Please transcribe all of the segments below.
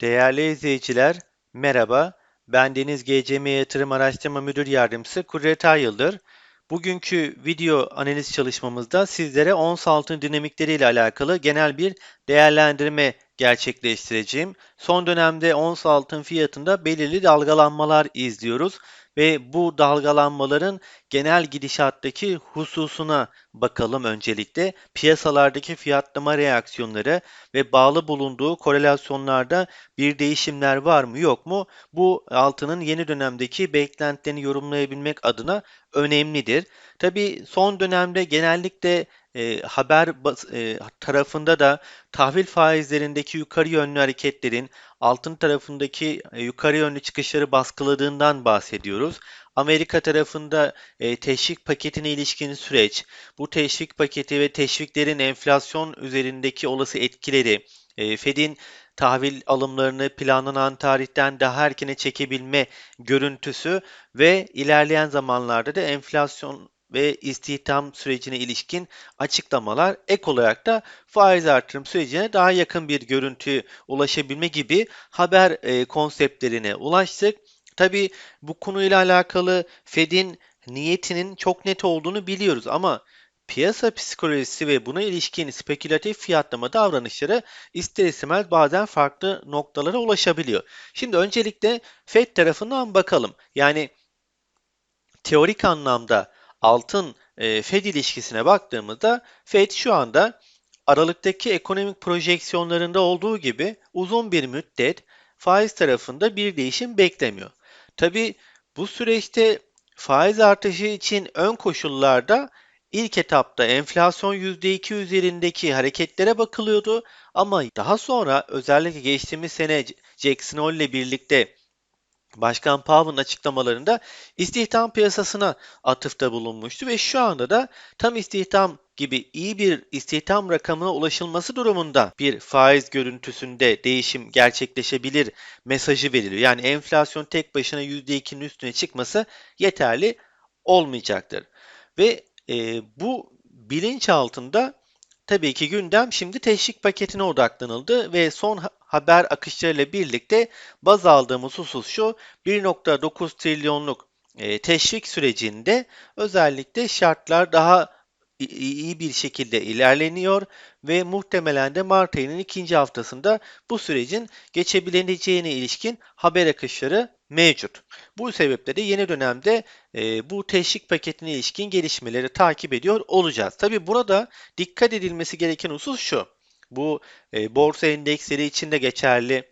Değerli izleyiciler, merhaba. Ben Deniz GCM Yatırım Araştırma Müdür Yardımcısı Kudret Ayıldır. Bugünkü video analiz çalışmamızda sizlere ons altın dinamikleri ile alakalı genel bir değerlendirme gerçekleştireceğim. Son dönemde ons altın fiyatında belirli dalgalanmalar izliyoruz ve bu dalgalanmaların genel gidişattaki hususuna bakalım öncelikle. Piyasalardaki fiyatlama reaksiyonları ve bağlı bulunduğu korelasyonlarda bir değişimler var mı yok mu? Bu altının yeni dönemdeki beklentilerini yorumlayabilmek adına önemlidir. Tabi son dönemde genellikle e, haber e, tarafında da tahvil faizlerindeki yukarı yönlü hareketlerin altın tarafındaki e, yukarı yönlü çıkışları baskıladığından bahsediyoruz. Amerika tarafında e, teşvik paketine ilişkin süreç, bu teşvik paketi ve teşviklerin enflasyon üzerindeki olası etkileri, e, Fed'in tahvil alımlarını planlanan tarihten daha erkene çekebilme görüntüsü ve ilerleyen zamanlarda da enflasyon ve istihdam sürecine ilişkin açıklamalar ek olarak da faiz artırım sürecine daha yakın bir görüntü ulaşabilme gibi haber e, konseptlerine ulaştık. Tabi bu konuyla alakalı Fed'in niyetinin çok net olduğunu biliyoruz ama piyasa psikolojisi ve buna ilişkin spekülatif fiyatlama davranışları ister istemez bazen farklı noktalara ulaşabiliyor. Şimdi öncelikle Fed tarafından bakalım. Yani teorik anlamda altın e, ilişkisine baktığımızda Fed şu anda Aralıktaki ekonomik projeksiyonlarında olduğu gibi uzun bir müddet faiz tarafında bir değişim beklemiyor. Tabi bu süreçte faiz artışı için ön koşullarda ilk etapta enflasyon %2 üzerindeki hareketlere bakılıyordu ama daha sonra özellikle geçtiğimiz sene Jackson Hole ile birlikte Başkan Powell'ın açıklamalarında istihdam piyasasına atıfta bulunmuştu ve şu anda da tam istihdam gibi iyi bir istihdam rakamına ulaşılması durumunda bir faiz görüntüsünde değişim gerçekleşebilir mesajı veriliyor. Yani enflasyon tek başına %2'nin üstüne çıkması yeterli olmayacaktır. Ve e, bu bilinç altında tabii ki gündem şimdi teşvik paketine odaklanıldı ve son haber akışlarıyla birlikte baz aldığımız husus şu 1.9 trilyonluk e, teşvik sürecinde özellikle şartlar daha iyi bir şekilde ilerleniyor ve muhtemelen de Mart ayının ikinci haftasında bu sürecin geçebileceğine ilişkin haber akışları mevcut. Bu sebeple de yeni dönemde e, bu teşvik paketine ilişkin gelişmeleri takip ediyor olacağız. Tabi burada dikkat edilmesi gereken husus şu. Bu e, borsa endeksleri için de geçerli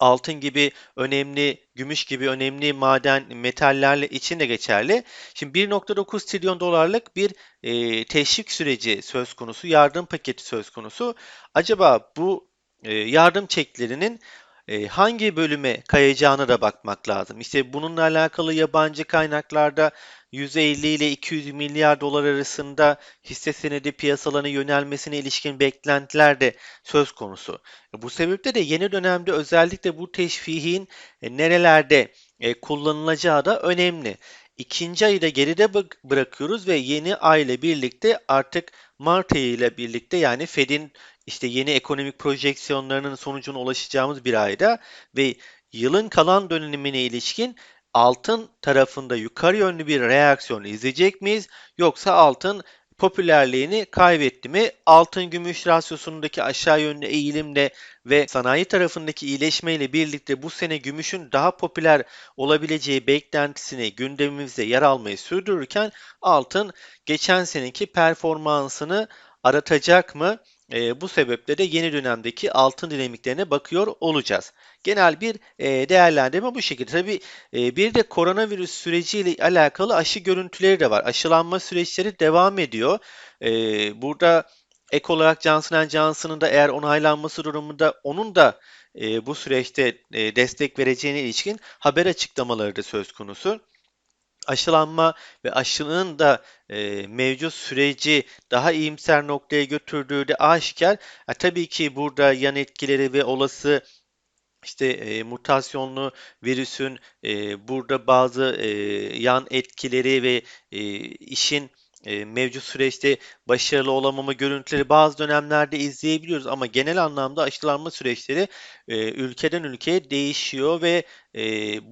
altın gibi önemli, gümüş gibi önemli maden, metallerle için de geçerli. Şimdi 1.9 trilyon dolarlık bir e, teşvik süreci söz konusu, yardım paketi söz konusu. Acaba bu e, yardım çeklerinin e, hangi bölüme kayacağına da bakmak lazım. İşte bununla alakalı yabancı kaynaklarda 150 ile 200 milyar dolar arasında hisse senedi piyasalarına yönelmesine ilişkin beklentiler de söz konusu. Bu sebeple de yeni dönemde özellikle bu teşvihin e, nerelerde e, kullanılacağı da önemli. İkinci ayı da geride bırakıyoruz ve yeni ay ile birlikte artık Mart ayı ile birlikte yani Fed'in işte yeni ekonomik projeksiyonlarının sonucuna ulaşacağımız bir ayda ve yılın kalan dönemine ilişkin altın tarafında yukarı yönlü bir reaksiyon izleyecek miyiz? Yoksa altın popülerliğini kaybetti mi? Altın gümüş rasyosundaki aşağı yönlü eğilimle ve sanayi tarafındaki iyileşmeyle birlikte bu sene gümüşün daha popüler olabileceği beklentisini gündemimizde yer almayı sürdürürken altın geçen seneki performansını aratacak mı? E, bu sebeple de yeni dönemdeki altın dinamiklerine bakıyor olacağız. Genel bir e, değerlendirme bu şekilde. Tabi e, bir de koronavirüs süreciyle alakalı aşı görüntüleri de var. Aşılanma süreçleri devam ediyor. E, burada ek olarak Johnson Johnson'ın da eğer onaylanması durumunda onun da e, bu süreçte e, destek vereceğine ilişkin haber açıklamaları da söz konusu aşılanma ve aşının da e, mevcut süreci daha iyimser noktaya götürdüğü de aşikar. E, tabii ki burada yan etkileri ve olası işte e, mutasyonlu virüsün e, burada bazı e, yan etkileri ve e, işin e, mevcut süreçte başarılı olamama görüntüleri bazı dönemlerde izleyebiliyoruz ama genel anlamda aşılanma süreçleri e, ülkeden ülkeye değişiyor ve e,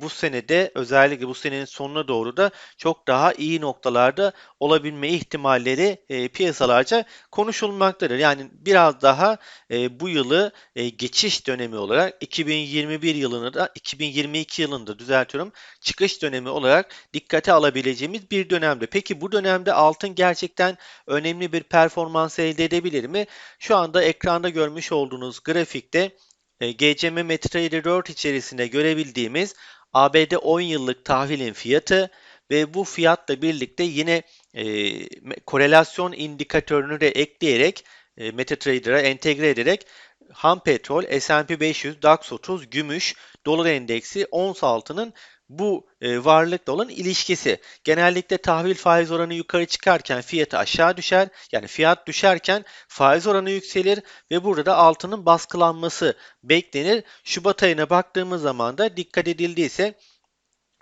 bu senede özellikle bu senenin sonuna doğru da çok daha iyi noktalarda olabilme ihtimalleri e, piyasalarca konuşulmaktadır. Yani biraz daha e, bu yılı e, geçiş dönemi olarak 2021 yılını da 2022 yılında düzeltiyorum çıkış dönemi olarak dikkate alabileceğimiz bir dönemde. Peki bu dönemde altın gerçekten önemli bir performans elde edebilir mi? Şu anda ekranda görmüş olduğunuz grafikte GCM MetaTrader 4 içerisinde görebildiğimiz ABD 10 yıllık tahvilin fiyatı ve bu fiyatla birlikte yine e, korelasyon indikatörünü de ekleyerek e, MetaTrader'a entegre ederek ham petrol, S&P 500, DAX 30, gümüş, dolar endeksi, ons altının bu e, varlıkla olan ilişkisi. Genellikle tahvil faiz oranı yukarı çıkarken fiyatı aşağı düşer. Yani fiyat düşerken faiz oranı yükselir ve burada da altının baskılanması beklenir. Şubat ayına baktığımız zaman da dikkat edildiyse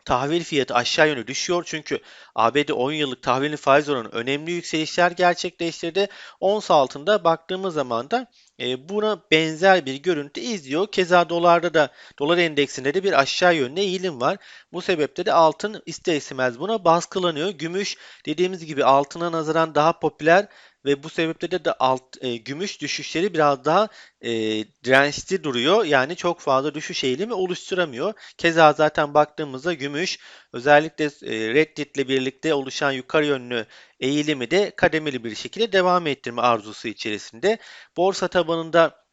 tahvil fiyatı aşağı yönlü düşüyor. Çünkü ABD 10 yıllık tahvilin faiz oranı önemli yükselişler gerçekleştirdi. Ons altında baktığımız zaman da e, buna benzer bir görüntü izliyor. Keza dolarda da dolar endeksinde de bir aşağı yönlü eğilim var. Bu sebeple de altın ister istemez buna baskılanıyor. Gümüş dediğimiz gibi altına nazaran daha popüler ve bu sebeple de, alt e, gümüş düşüşleri biraz daha e, dirençli duruyor. Yani çok fazla düşüş eğilimi oluşturamıyor. Keza zaten baktığımızda gümüş özellikle e, Reddit ile birlikte oluşan yukarı yönlü eğilimi de kademeli bir şekilde devam ettirme arzusu içerisinde. Borsa tabanında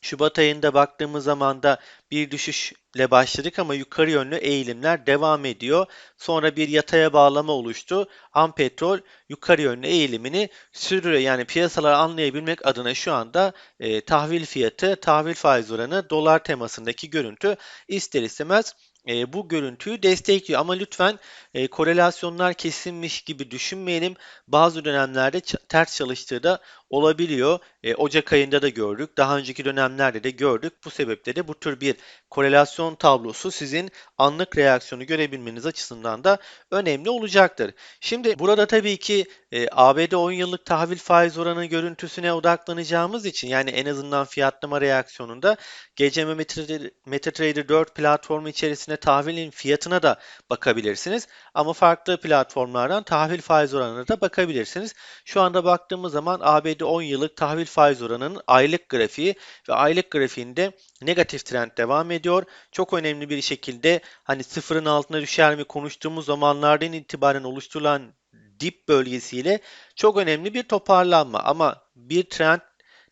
Şubat ayında baktığımız zaman da bir düşüşle başladık ama yukarı yönlü eğilimler devam ediyor. Sonra bir yataya bağlama oluştu. Am petrol yukarı yönlü eğilimini sürdürüyor. Yani piyasaları anlayabilmek adına şu anda e, tahvil fiyatı, tahvil faiz oranı, dolar temasındaki görüntü ister istemez e, bu görüntüyü destekliyor. Ama lütfen e, korelasyonlar kesinmiş gibi düşünmeyelim. Bazı dönemlerde ters çalıştığı da olabiliyor. E, Ocak ayında da gördük. Daha önceki dönemlerde de gördük. Bu sebeple de bu tür bir korelasyon tablosu sizin anlık reaksiyonu görebilmeniz açısından da önemli olacaktır. Şimdi burada tabii ki e, ABD 10 yıllık tahvil faiz oranı görüntüsüne odaklanacağımız için yani en azından fiyatlama reaksiyonunda GCM MetaTrader 4 platformu içerisinde tahvilin fiyatına da bakabilirsiniz. Ama farklı platformlardan tahvil faiz oranına da bakabilirsiniz. Şu anda baktığımız zaman ABD 10 yıllık tahvil faiz oranının aylık grafiği ve aylık grafiğinde negatif trend devam ediyor. Çok önemli bir şekilde hani sıfırın altına düşer mi konuştuğumuz zamanlardan itibaren oluşturulan dip bölgesiyle çok önemli bir toparlanma ama bir trend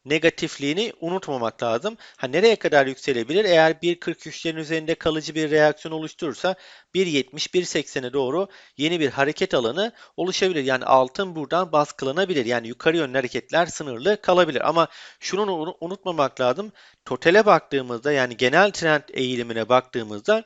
negatifliğini unutmamak lazım. Ha nereye kadar yükselebilir? Eğer 1.43'lerin üzerinde kalıcı bir reaksiyon oluşturursa 1.70-1.80'e doğru yeni bir hareket alanı oluşabilir. Yani altın buradan baskılanabilir. Yani yukarı yönlü hareketler sınırlı kalabilir. Ama şunu unutmamak lazım. Totale baktığımızda yani genel trend eğilimine baktığımızda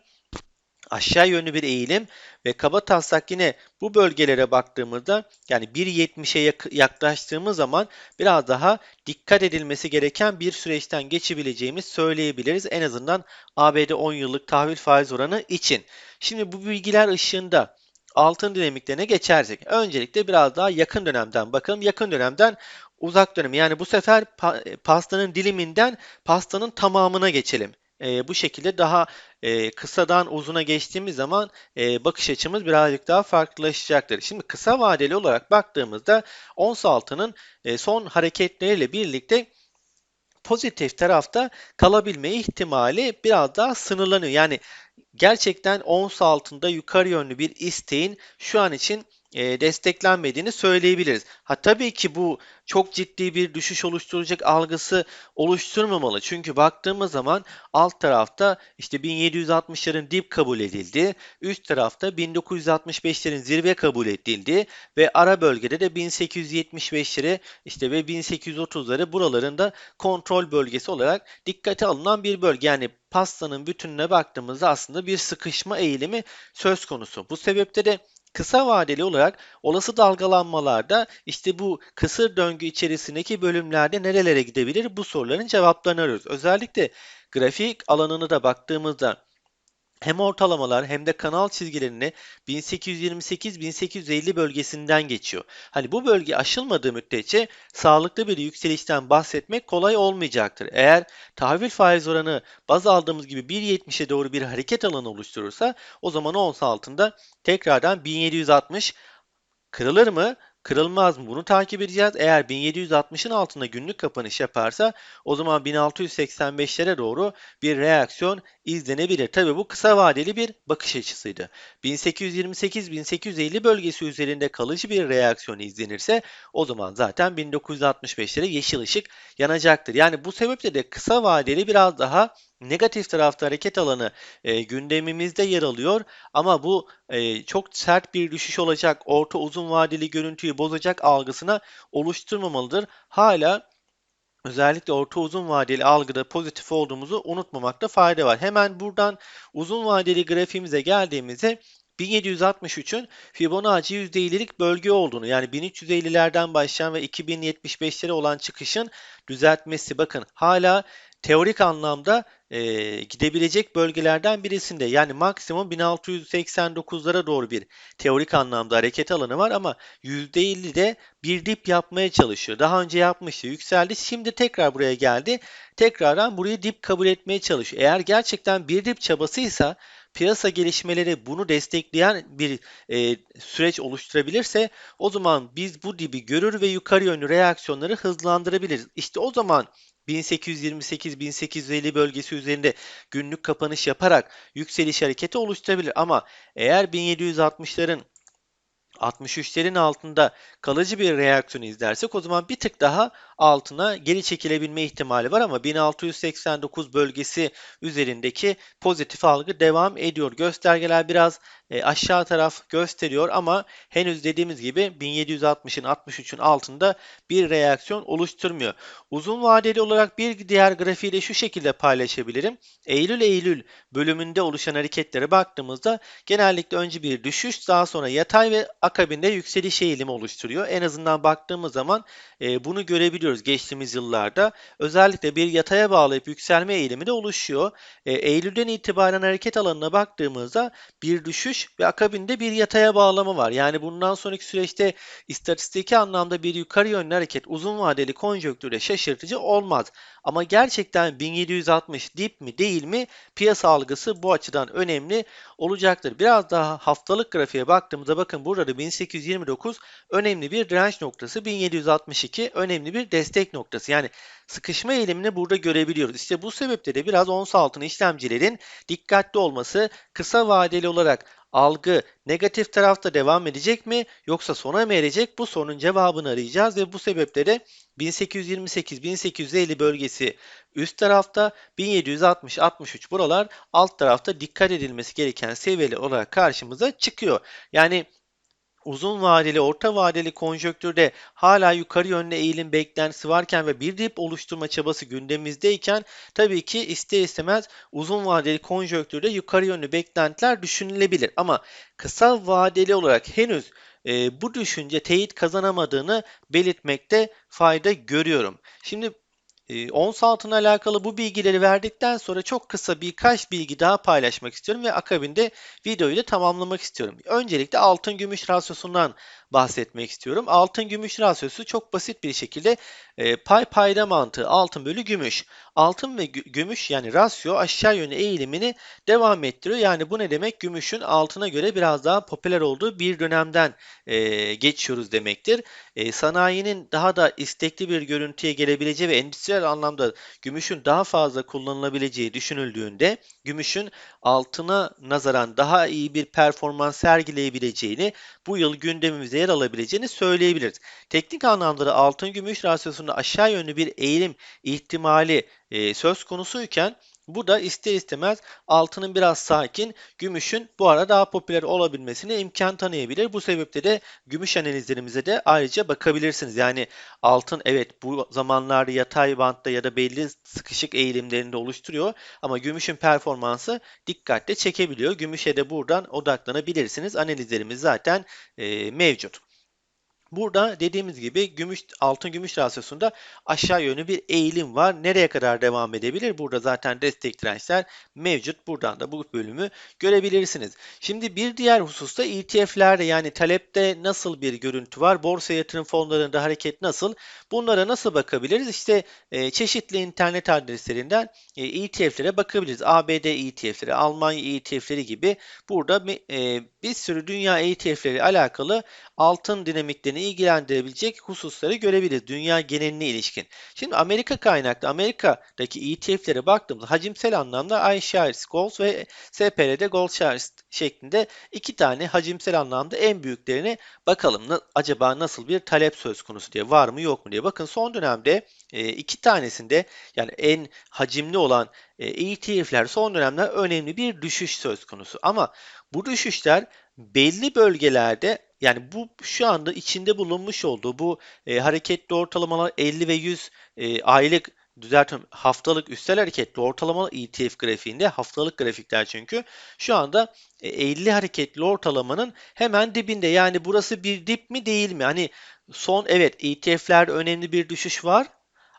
aşağı yönlü bir eğilim ve kaba taslak yine bu bölgelere baktığımızda yani 1.70'e yaklaştığımız zaman biraz daha dikkat edilmesi gereken bir süreçten geçebileceğimiz söyleyebiliriz. En azından ABD 10 yıllık tahvil faiz oranı için. Şimdi bu bilgiler ışığında altın dinamiklerine geçersek öncelikle biraz daha yakın dönemden bakalım. Yakın dönemden uzak dönem yani bu sefer pastanın diliminden pastanın tamamına geçelim e, bu şekilde daha e, kısadan uzuna geçtiğimiz zaman e, bakış açımız birazcık daha farklılaşacaktır. Şimdi kısa vadeli olarak baktığımızda ons altının e, son hareketleriyle birlikte pozitif tarafta kalabilme ihtimali biraz daha sınırlanıyor. Yani gerçekten ons altında yukarı yönlü bir isteğin şu an için e, desteklenmediğini söyleyebiliriz. Ha tabii ki bu çok ciddi bir düşüş oluşturacak algısı oluşturmamalı. Çünkü baktığımız zaman alt tarafta işte 1760'ların dip kabul edildi. Üst tarafta 1965'lerin zirve kabul edildi ve ara bölgede de 1875'leri işte ve 1830'ları buraların da kontrol bölgesi olarak dikkate alınan bir bölge. Yani pastanın bütününe baktığımızda aslında bir sıkışma eğilimi söz konusu. Bu sebeple de Kısa vadeli olarak olası dalgalanmalarda işte bu kısır döngü içerisindeki bölümlerde nerelere gidebilir bu soruların cevaplarını arıyoruz. Özellikle grafik alanını da baktığımızda hem ortalamalar hem de kanal çizgilerini 1828-1850 bölgesinden geçiyor. Hani bu bölge aşılmadığı müddetçe sağlıklı bir yükselişten bahsetmek kolay olmayacaktır. Eğer tahvil faiz oranı baz aldığımız gibi 1.70'e doğru bir hareket alanı oluşturursa o zaman ons altında tekrardan 1760 kırılır mı? Kırılmaz mı? Bunu takip edeceğiz. Eğer 1760'ın altında günlük kapanış yaparsa o zaman 1685'lere doğru bir reaksiyon izlenebilir. Tabii bu kısa vadeli bir bakış açısıydı. 1828-1850 bölgesi üzerinde kalıcı bir reaksiyon izlenirse o zaman zaten 1965'lere yeşil ışık yanacaktır. Yani bu sebeple de kısa vadeli biraz daha negatif tarafta hareket alanı e, gündemimizde yer alıyor ama bu e, çok sert bir düşüş olacak, orta uzun vadeli görüntüyü bozacak algısına oluşturmamalıdır. Hala özellikle orta uzun vadeli algıda pozitif olduğumuzu unutmamakta fayda var. Hemen buradan uzun vadeli grafiğimize geldiğimizde 1763'ün Fibonacci %50'lik bölge olduğunu yani 1350'lerden başlayan ve 2075'lere olan çıkışın düzeltmesi bakın hala teorik anlamda e, gidebilecek bölgelerden birisinde. Yani maksimum 1689'lara doğru bir teorik anlamda hareket alanı var ama %50 de bir dip yapmaya çalışıyor. Daha önce yapmıştı, yükseldi. Şimdi tekrar buraya geldi. Tekrardan burayı dip kabul etmeye çalışıyor. Eğer gerçekten bir dip çabasıysa piyasa gelişmeleri bunu destekleyen bir e, süreç oluşturabilirse o zaman biz bu dibi görür ve yukarı yönlü reaksiyonları hızlandırabiliriz. İşte o zaman 1828-1850 bölgesi üzerinde günlük kapanış yaparak yükseliş hareketi oluşturabilir. Ama eğer 1760'ların 63'lerin altında kalıcı bir reaksiyon izlersek o zaman bir tık daha altına geri çekilebilme ihtimali var ama 1689 bölgesi üzerindeki pozitif algı devam ediyor. Göstergeler biraz e, aşağı taraf gösteriyor ama henüz dediğimiz gibi 1760'ın 63'ün altında bir reaksiyon oluşturmuyor. Uzun vadeli olarak bir diğer grafiği de şu şekilde paylaşabilirim. Eylül-Eylül bölümünde oluşan hareketlere baktığımızda genellikle önce bir düşüş daha sonra yatay ve akabinde yükseliş eğilimi oluşturuyor. En azından baktığımız zaman e, bunu görebiliyoruz geçtiğimiz yıllarda. Özellikle bir yataya bağlayıp yükselme eğilimi de oluşuyor. E, Eylül'den itibaren hareket alanına baktığımızda bir düşüş ve akabinde bir yataya bağlama var. Yani bundan sonraki süreçte istatistiki anlamda bir yukarı yönlü hareket uzun vadeli konjonktürde şaşırtıcı olmaz. Ama gerçekten 1760 dip mi değil mi piyasa algısı bu açıdan önemli olacaktır. Biraz daha haftalık grafiğe baktığımızda bakın burada da 1829 önemli bir direnç noktası, 1762 önemli bir destek noktası. Yani sıkışma eğilimini burada görebiliyoruz. İşte bu sebeple de biraz ons altın işlemcilerin dikkatli olması kısa vadeli olarak algı negatif tarafta devam edecek mi yoksa sona mı erecek? Bu sorunun cevabını arayacağız ve bu sebeple de 1828-1850 bölgesi üst tarafta 1760-63 buralar alt tarafta dikkat edilmesi gereken seviyeli olarak karşımıza çıkıyor. Yani uzun vadeli, orta vadeli konjöktürde hala yukarı yönlü eğilim beklentisi varken ve bir dip oluşturma çabası gündemimizdeyken tabii ki ister istemez uzun vadeli konjöktürde yukarı yönlü beklentiler düşünülebilir. Ama kısa vadeli olarak henüz e, bu düşünce teyit kazanamadığını belirtmekte fayda görüyorum. Şimdi ons altına alakalı bu bilgileri verdikten sonra çok kısa birkaç bilgi daha paylaşmak istiyorum ve akabinde videoyu da tamamlamak istiyorum. Öncelikle altın gümüş rasyosundan bahsetmek istiyorum. Altın gümüş rasyosu çok basit bir şekilde e, pay payda mantığı altın bölü gümüş. Altın ve gümüş yani rasyo aşağı yönlü eğilimini devam ettiriyor. Yani bu ne demek? Gümüşün altına göre biraz daha popüler olduğu bir dönemden e, geçiyoruz demektir. E, sanayinin daha da istekli bir görüntüye gelebileceği ve endüstriyel anlamda gümüşün daha fazla kullanılabileceği düşünüldüğünde gümüşün altına nazaran daha iyi bir performans sergileyebileceğini bu yıl gündemimize yer alabileceğini söyleyebiliriz. Teknik anlamda da altın gümüş rasyosunda aşağı yönlü bir eğilim ihtimali e, söz konusuyken bu da ister istemez altının biraz sakin, gümüşün bu ara daha popüler olabilmesine imkan tanıyabilir. Bu sebeple de gümüş analizlerimize de ayrıca bakabilirsiniz. Yani altın evet bu zamanlarda yatay bantta ya da belli sıkışık eğilimlerinde oluşturuyor ama gümüşün performansı dikkatle çekebiliyor. Gümüşe de buradan odaklanabilirsiniz. Analizlerimiz zaten e, mevcut. Burada dediğimiz gibi gümüş altın gümüş rasyosunda aşağı yönlü bir eğilim var. Nereye kadar devam edebilir? Burada zaten destek dirençler mevcut. Buradan da bu bölümü görebilirsiniz. Şimdi bir diğer hususta ETF'lerde yani talepte nasıl bir görüntü var? Borsa yatırım fonlarında hareket nasıl? Bunlara nasıl bakabiliriz? İşte e, çeşitli internet adreslerinden e, ETF'lere bakabiliriz. ABD ETF'leri, Almanya ETF'leri gibi burada e, bir sürü dünya ETF'leri alakalı altın dinamiklerini ilgilendirebilecek hususları görebiliriz dünya geneline ilişkin. Şimdi Amerika kaynaklı Amerika'daki ETF'lere baktığımızda hacimsel anlamda iShares Gold ve SPR'de Gold Shares şeklinde iki tane hacimsel anlamda en büyüklerine bakalım. Na, acaba nasıl bir talep söz konusu diye var mı yok mu diye. Bakın son dönemde e, iki tanesinde yani en hacimli olan e, ETF'ler son dönemde önemli bir düşüş söz konusu. Ama bu düşüşler belli bölgelerde yani bu şu anda içinde bulunmuş olduğu bu e, hareketli ortalamalar 50 ve 100 e, aylık düzeltiyorum haftalık üstel hareketli ortalama ETF grafiğinde haftalık grafikler çünkü şu anda 50 e, hareketli ortalamanın hemen dibinde. Yani burası bir dip mi değil mi? Hani son evet ETF'lerde önemli bir düşüş var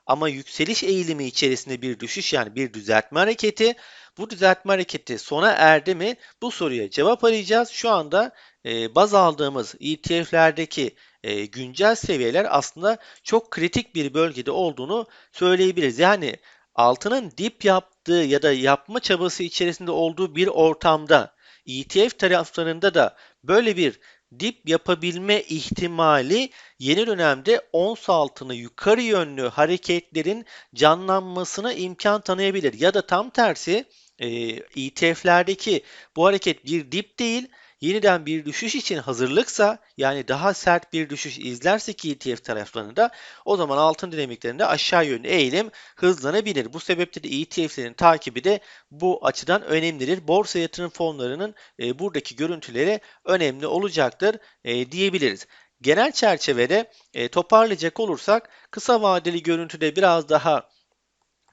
ama yükseliş eğilimi içerisinde bir düşüş yani bir düzeltme hareketi. Bu düzeltme hareketi sona erdi mi? Bu soruya cevap arayacağız. Şu anda e, baz aldığımız ETF'lerdeki e, güncel seviyeler aslında çok kritik bir bölgede olduğunu söyleyebiliriz. Yani altının dip yaptığı ya da yapma çabası içerisinde olduğu bir ortamda ETF taraflarında da böyle bir dip yapabilme ihtimali yeni dönemde ons altını yukarı yönlü hareketlerin canlanmasına imkan tanıyabilir. Ya da tam tersi e, ETF'lerdeki bu hareket bir dip değil, yeniden bir düşüş için hazırlıksa yani daha sert bir düşüş izlerse ki ETF taraflarında o zaman altın dinamiklerinde aşağı yönlü eğilim hızlanabilir. Bu sebeple de ETF'lerin takibi de bu açıdan önemlidir. Borsa yatırım fonlarının e, buradaki görüntüleri önemli olacaktır e, diyebiliriz. Genel çerçevede e, toparlayacak olursak kısa vadeli görüntüde biraz daha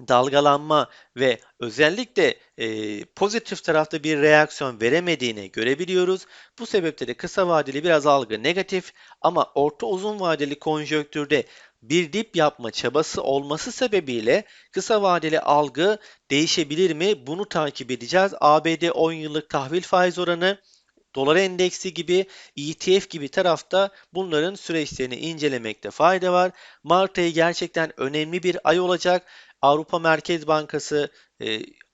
dalgalanma ve özellikle e, pozitif tarafta bir reaksiyon veremediğini görebiliyoruz. Bu sebeple de kısa vadeli biraz algı negatif ama orta uzun vadeli konjonktürde bir dip yapma çabası olması sebebiyle kısa vadeli algı değişebilir mi? Bunu takip edeceğiz. ABD 10 yıllık tahvil faiz oranı dolar endeksi gibi, ETF gibi tarafta bunların süreçlerini incelemekte fayda var. Mart ayı gerçekten önemli bir ay olacak. Avrupa Merkez Bankası,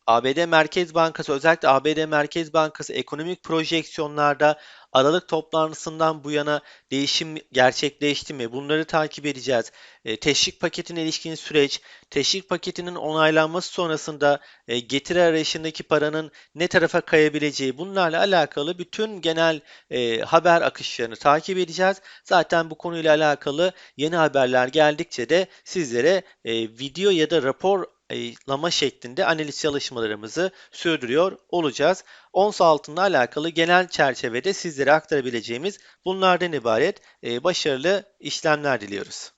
ABD Merkez Bankası özellikle ABD Merkez Bankası ekonomik projeksiyonlarda Aralık toplantısından bu yana değişim gerçekleşti mi? Bunları takip edeceğiz. E, teşvik paketine ilişkin süreç, teşvik paketinin onaylanması sonrasında e, getiri arayışındaki paranın ne tarafa kayabileceği bunlarla alakalı bütün genel e, haber akışlarını takip edeceğiz. Zaten bu konuyla alakalı yeni haberler geldikçe de sizlere e, video ya da rapor lama şeklinde analiz çalışmalarımızı sürdürüyor olacağız. Ons altınla alakalı genel çerçevede sizlere aktarabileceğimiz bunlardan ibaret başarılı işlemler diliyoruz.